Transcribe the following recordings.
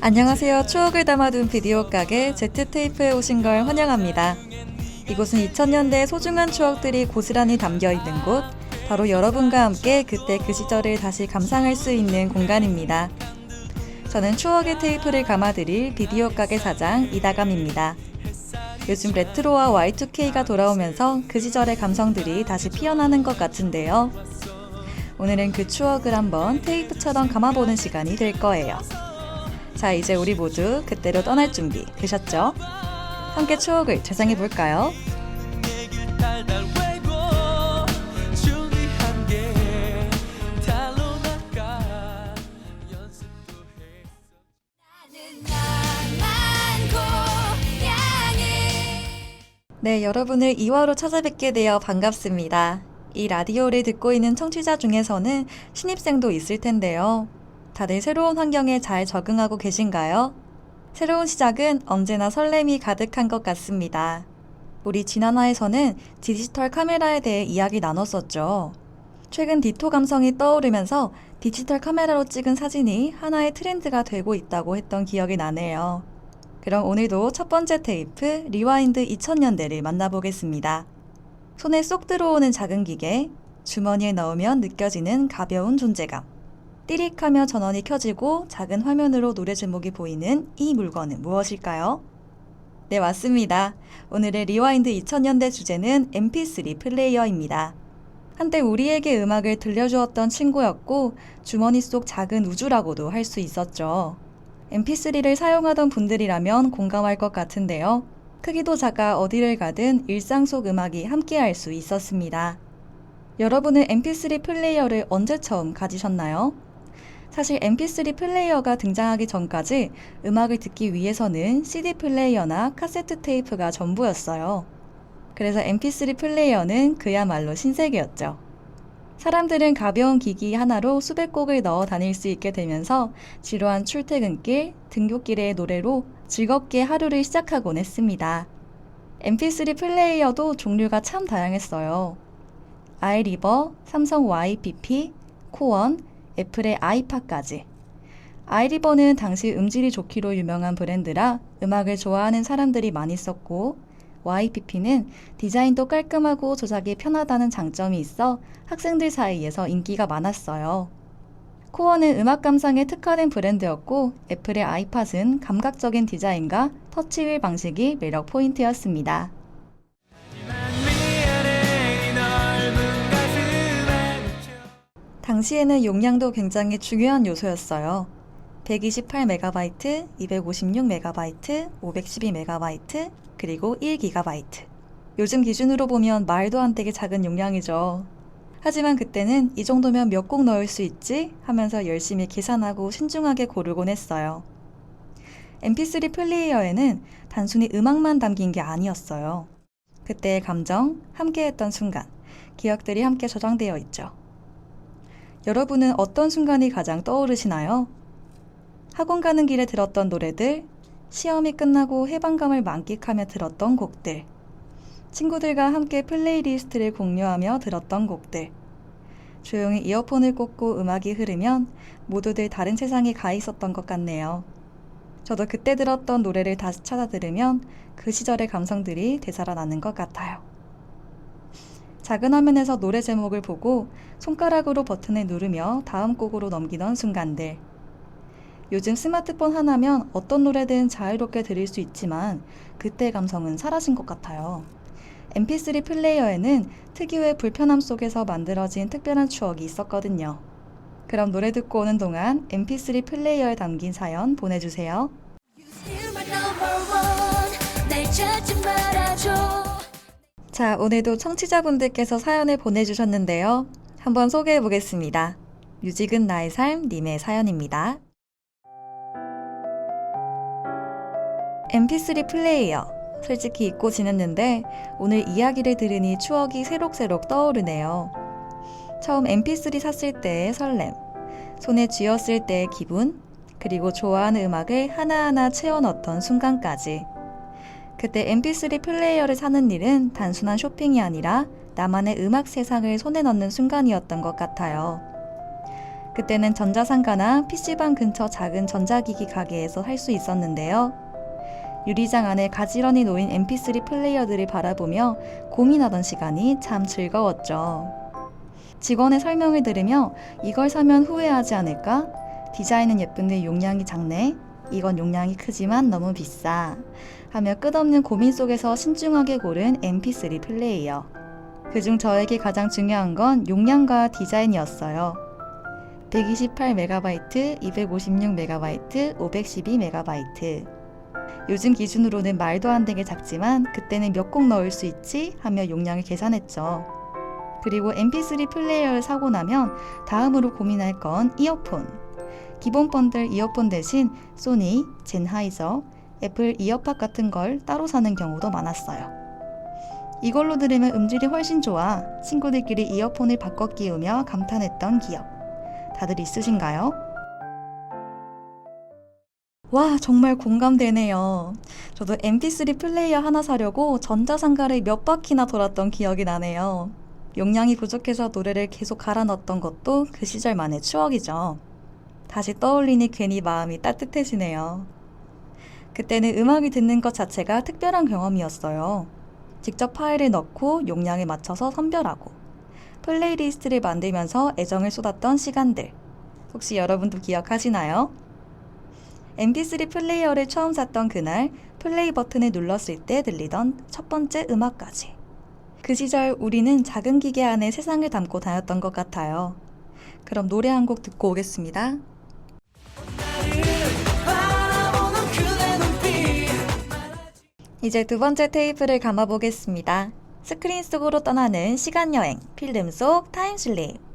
안녕하세요. 추억을 담아둔 비디오 가게 제트테이프에 오신 걸 환영합니다. 이곳은 2000년대 소중한 추억들이 고스란히 담겨 있는 곳, 바로 여러분과 함께 그때 그 시절을 다시 감상할 수 있는 공간입니다. 저는 추억의 테이프를 감아드릴 비디오 가게 사장 이다감입니다. 요즘 레트로와 Y2K가 돌아오면서 그 시절의 감성들이 다시 피어나는 것 같은데요. 오늘은 그 추억을 한번 테이프처럼 감아보는 시간이 될 거예요. 자, 이제 우리 모두 그때로 떠날 준비 되셨죠? 함께 추억을 재생해 볼까요? 네, 여러분을 2화로 찾아뵙게 되어 반갑습니다. 이 라디오를 듣고 있는 청취자 중에서는 신입생도 있을 텐데요. 다들 새로운 환경에 잘 적응하고 계신가요? 새로운 시작은 언제나 설렘이 가득한 것 같습니다. 우리 지난화에서는 디지털 카메라에 대해 이야기 나눴었죠. 최근 디토 감성이 떠오르면서 디지털 카메라로 찍은 사진이 하나의 트렌드가 되고 있다고 했던 기억이 나네요. 그럼 오늘도 첫 번째 테이프 리와인드 2000년대를 만나보겠습니다. 손에 쏙 들어오는 작은 기계, 주머니에 넣으면 느껴지는 가벼운 존재감. 띠릭하며 전원이 켜지고 작은 화면으로 노래 제목이 보이는 이 물건은 무엇일까요? 네, 맞습니다. 오늘의 리와인드 2000년대 주제는 MP3 플레이어입니다. 한때 우리에게 음악을 들려주었던 친구였고 주머니 속 작은 우주라고도 할 수 있었죠. MP3를 사용하던 분들이라면 공감할 것 같은데요. 크기도 작아 어디를 가든 일상 속 음악이 함께할 수 있었습니다. 여러분은 MP3 플레이어를 언제 처음 가지셨나요? 사실 MP3 플레이어가 등장하기 전까지 음악을 듣기 위해서는 CD 플레이어나 카세트 테이프가 전부였어요. 그래서 MP3 플레이어는 그야말로 신세계였죠. 사람들은 가벼운 기기 하나로 수백 곡을 넣어 다닐 수 있게 되면서 지루한 출퇴근길, 등굣길의 노래로 즐겁게 하루를 시작하곤 했습니다. MP3 플레이어도 종류가 참 다양했어요. 아이리버, 삼성 YPP, 코원, 애플의 아이팟까지. 아이리버는 당시 음질이 좋기로 유명한 브랜드라 음악을 좋아하는 사람들이 많이 썼고, YPP는 디자인도 깔끔하고 조작이 편하다는 장점이 있어 학생들 사이에서 인기가 많았어요. 코어는 음악 감상에 특화된 브랜드였고 애플의 아이팟은 감각적인 디자인과 터치휠 방식이 매력 포인트였습니다. 당시에는 용량도 굉장히 중요한 요소였어요. 128MB, 256MB, 512MB, 그리고 1GB. 요즘 기준으로 보면 말도 안 되게 작은 용량이죠. 하지만 그때는 이 정도면 몇 곡 넣을 수 있지? 하면서 열심히 계산하고 신중하게 고르곤 했어요. MP3 플레이어에는 단순히 음악만 담긴 게 아니었어요. 그때의 감정, 함께했던 순간, 기억들이 함께 저장되어 있죠. 여러분은 어떤 순간이 가장 떠오르시나요? 학원 가는 길에 들었던 노래들, 시험이 끝나고 해방감을 만끽하며 들었던 곡들, 친구들과 함께 플레이리스트를 공유하며 들었던 곡들, 조용히 이어폰을 꽂고 음악이 흐르면 모두들 다른 세상에 가 있었던 것 같네요. 저도 그때 들었던 노래를 다시 찾아 들으면 그 시절의 감성들이 되살아나는 것 같아요. 작은 화면에서 노래 제목을 보고 손가락으로 버튼을 누르며 다음 곡으로 넘기던 순간들. 요즘 스마트폰 하나면 어떤 노래든 자유롭게 들을 수 있지만 그때 감성은 사라진 것 같아요. MP3 플레이어에는 특유의 불편함 속에서 만들어진 특별한 추억이 있었거든요. 그럼 노래 듣고 오는 동안 MP3 플레이어에 담긴 사연 보내주세요. 자, 오늘도 청취자분들께서 사연을 보내주셨는데요. 한번 소개해 보겠습니다. 뮤직은 나의 삶 님의 사연입니다. MP3 플레이어. 솔직히 잊고 지냈는데 오늘 이야기를 들으니 추억이 새록새록 떠오르네요. 처음 MP3 샀을 때의 설렘, 손에 쥐었을 때의 기분, 그리고 좋아하는 음악을 하나하나 채워 넣었던 순간까지. 그때 MP3 플레이어를 사는 일은 단순한 쇼핑이 아니라 나만의 음악 세상을 손에 넣는 순간이었던 것 같아요. 그때는 전자상가나 PC방 근처 작은 전자기기 가게에서 할 수 있었는데요. 유리장 안에 가지런히 놓인 mp3 플레이어들을 바라보며 고민하던 시간이 참 즐거웠죠. 직원의 설명을 들으며 이걸 사면 후회하지 않을까? 디자인은 예쁜데 용량이 작네. 이건 용량이 크지만 너무 비싸. 하며 끝없는 고민 속에서 신중하게 고른 mp3 플레이어. 그중 저에게 가장 중요한 건 용량과 디자인이었어요. 128MB, 256MB, 512MB. 요즘 기준으로는 말도 안 되게 작지만 그때는 몇 곡 넣을 수 있지 하며 용량을 계산했죠. 그리고 mp3 플레이어를 사고 나면 다음으로 고민할 건 이어폰. 기본 번들 이어폰 대신 소니, 젠하이저, 애플 이어팟 같은 걸 따로 사는 경우도 많았어요. 이걸로 들으면 음질이 훨씬 좋아 친구들끼리 이어폰을 바꿔 끼우며 감탄했던 기억. 다들 있으신가요? 와, 정말 공감되네요. 저도 mp3 플레이어 하나 사려고 전자상가를 몇 바퀴나 돌았던 기억이 나네요. 용량이 부족해서 노래를 계속 갈아 넣었던 것도 그 시절만의 추억이죠. 다시 떠올리니 괜히 마음이 따뜻해지네요. 그때는 음악을 듣는 것 자체가 특별한 경험이었어요. 직접 파일을 넣고 용량에 맞춰서 선별하고 플레이리스트를 만들면서 애정을 쏟았던 시간들. 혹시 여러분도 기억하시나요? Mp3 플레이어를 처음 샀던 그날 플레이 버튼을 눌렀을 때 들리던 첫 번째 음악까지. 그 시절 우리는 작은 기계 안에 세상을 담고 다녔던 것 같아요. 그럼 노래 한 곡 듣고 오겠습니다. 이제 두 번째 테이프를 감아보겠습니다. 스크린 속으로 떠나는 시간 여행, 필름 속 타임슬립.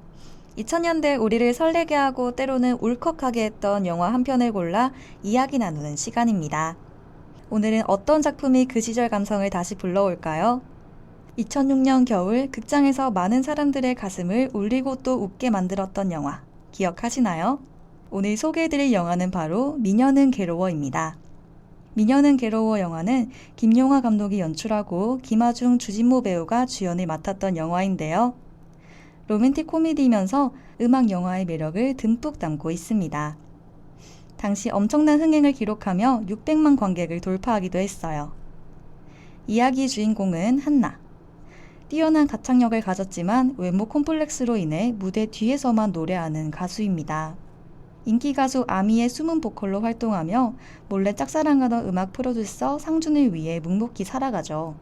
2000년대 우리를 설레게 하고 때로는 울컥하게 했던 영화 한 편을 골라 이야기 나누는 시간입니다. 오늘은 어떤 작품이 그 시절 감성을 다시 불러올까요? 2006년 겨울 극장에서 많은 사람들의 가슴을 울리고 또 웃게 만들었던 영화 기억하시나요? 오늘 소개해드릴 영화는 바로 미녀는 괴로워입니다. 미녀는 괴로워 영화는 김용화 감독이 연출하고 김하중, 주진모 배우가 주연을 맡았던 영화인데요. 로맨틱 코미디이면서 음악 영화의 매력을 듬뿍 담고 있습니다. 당시 엄청난 흥행을 기록하며 600만 관객을 돌파하기도 했어요. 이야기 주인공은 한나. 뛰어난 가창력을 가졌지만 외모 콤플렉스로 인해 무대 뒤에서만 노래하는 가수입니다. 인기 가수 아미의 숨은 보컬로 활동하며 몰래 짝사랑하던 음악 프로듀서 상준을 위해 묵묵히 살아가죠.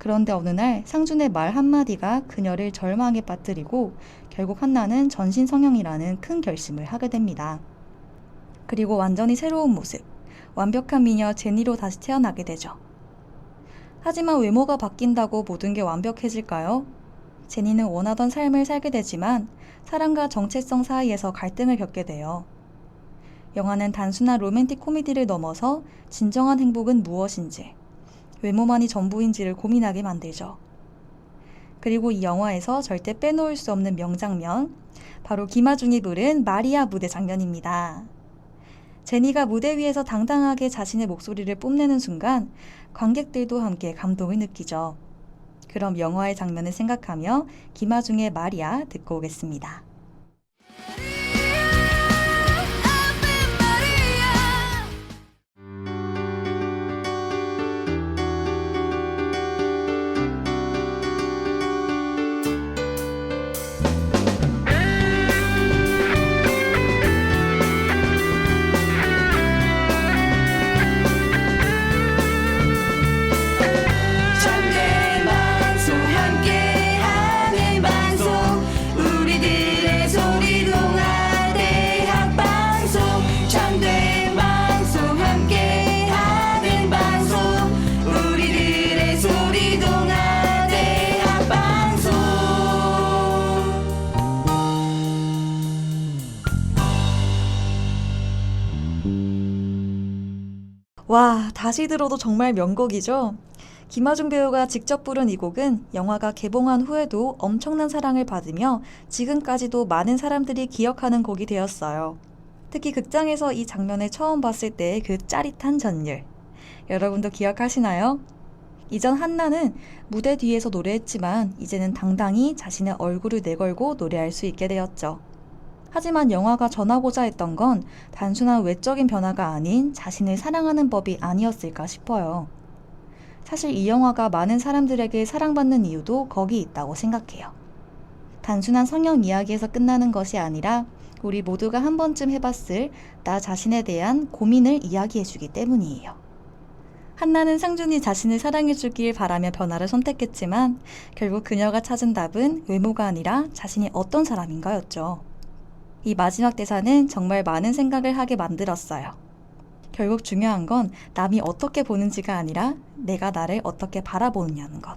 그런데 어느 날 상준의 말 한마디가 그녀를 절망에 빠뜨리고 결국 한나는 전신 성형이라는 큰 결심을 하게 됩니다. 그리고 완전히 새로운 모습, 완벽한 미녀 제니로 다시 태어나게 되죠. 하지만 외모가 바뀐다고 모든 게 완벽해질까요? 제니는 원하던 삶을 살게 되지만 사랑과 정체성 사이에서 갈등을 겪게 돼요. 영화는 단순한 로맨틱 코미디를 넘어서 진정한 행복은 무엇인지, 외모만이 전부인지를 고민하게 만들죠. 그리고 이 영화에서 절대 빼놓을 수 없는 명장면, 바로 김하중이 부른 마리아 무대 장면입니다. 제니가 무대 위에서 당당하게 자신의 목소리를 뽐내는 순간 관객들도 함께 감동을 느끼죠. 그럼 영화의 장면을 생각하며 김하중의 마리아 듣고 오겠습니다. 다시 들어도 정말 명곡이죠? 김하중 배우가 직접 부른 이 곡은 영화가 개봉한 후에도 엄청난 사랑을 받으며 지금까지도 많은 사람들이 기억하는 곡이 되었어요. 특히 극장에서 이 장면을 처음 봤을 때의 그 짜릿한 전율. 여러분도 기억하시나요? 이전 한나는 무대 뒤에서 노래했지만 이제는 당당히 자신의 얼굴을 내걸고 노래할 수 있게 되었죠. 하지만 영화가 전하고자 했던 건 단순한 외적인 변화가 아닌 자신을 사랑하는 법이 아니었을까 싶어요. 사실 이 영화가 많은 사람들에게 사랑받는 이유도 거기 있다고 생각해요. 단순한 성형 이야기에서 끝나는 것이 아니라 우리 모두가 한 번쯤 해봤을 나 자신에 대한 고민을 이야기해주기 때문이에요. 한나는 상준이 자신을 사랑해주길 바라며 변화를 선택했지만 결국 그녀가 찾은 답은 외모가 아니라 자신이 어떤 사람인가였죠. 이 마지막 대사는 정말 많은 생각을 하게 만들었어요. 결국 중요한 건 남이 어떻게 보는지가 아니라 내가 나를 어떻게 바라보느냐는 것.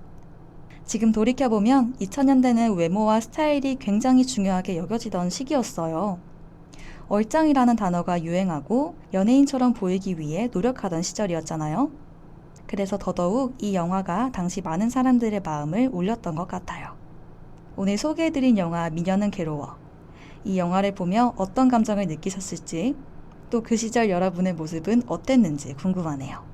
지금 돌이켜보면 2000년대는 외모와 스타일이 굉장히 중요하게 여겨지던 시기였어요. 얼짱이라는 단어가 유행하고 연예인처럼 보이기 위해 노력하던 시절이었잖아요. 그래서 더더욱 이 영화가 당시 많은 사람들의 마음을 울렸던 것 같아요. 오늘 소개해드린 영화 미녀는 괴로워. 이 영화를 보며 어떤 감정을 느끼셨을지, 또 그 시절 여러분의 모습은 어땠는지 궁금하네요.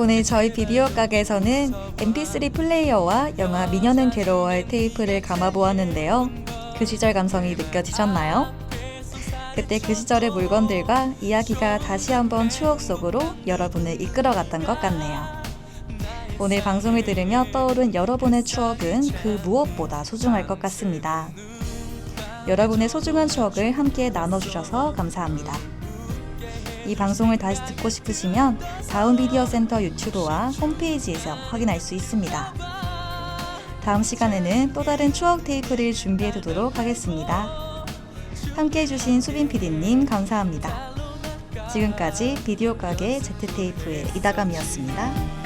오늘 저희 비디오 가게에서는 mp3 플레이어와 영화 미녀는 괴로워의 테이프를 감아보았는데요. 그 시절 감성이 느껴지셨나요? 그때 그 시절의 물건들과 이야기가 다시 한번 추억 속으로 여러분을 이끌어갔던 것 같네요. 오늘 방송을 들으며 떠오른 여러분의 추억은 그 무엇보다 소중할 것 같습니다. 여러분의 소중한 추억을 함께 나눠주셔서 감사합니다. 이 방송을 다시 듣고 싶으시면 다운 비디오 센터 유튜브와 홈페이지에서 확인할 수 있습니다. 다음 시간에는 또 다른 추억 테이프를 준비해 두도록 하겠습니다. 함께 해주신 수빈 PD님 감사합니다. 지금까지 비디오 가게 제트테이프의 이다감이었습니다.